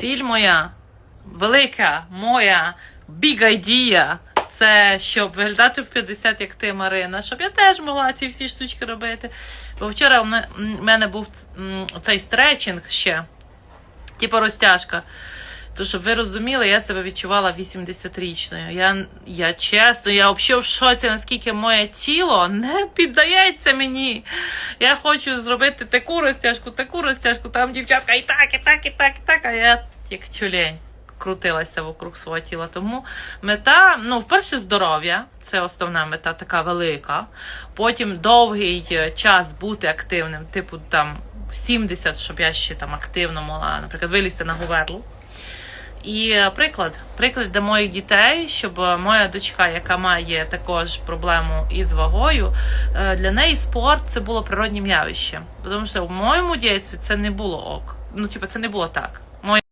Ціль моя, велика моя big idea, це щоб виглядати в 50, як ти, Марина, щоб я теж могла ці всі штучки робити. Бо вчора в мене був цей стретчинг ще, типу розтяжка. То, щоб ви розуміли, я себе відчувала 80-річною. Я, я чесно, я взагалі в шоці, наскільки моє тіло не піддається мені. Я хочу зробити таку розтяжку, таку розтяжку, там дівчатка і так, і так, і так, і так, а я як тюлень крутилася вокруг свого тіла. Тому мета, ну, вперше, здоров'я, це основна мета, така велика. Потім довгий е, час бути активним, типу там 70, щоб я ще там активно могла, наприклад, вилізти на гуверлу. І е, приклад, приклад для моїх дітей, щоб е, моя дочка, яка має також проблему із вагою, для неї спорт це було природнім явищем. Тому що в моєму дітстві це не було ок. Ну, типу, це не було так.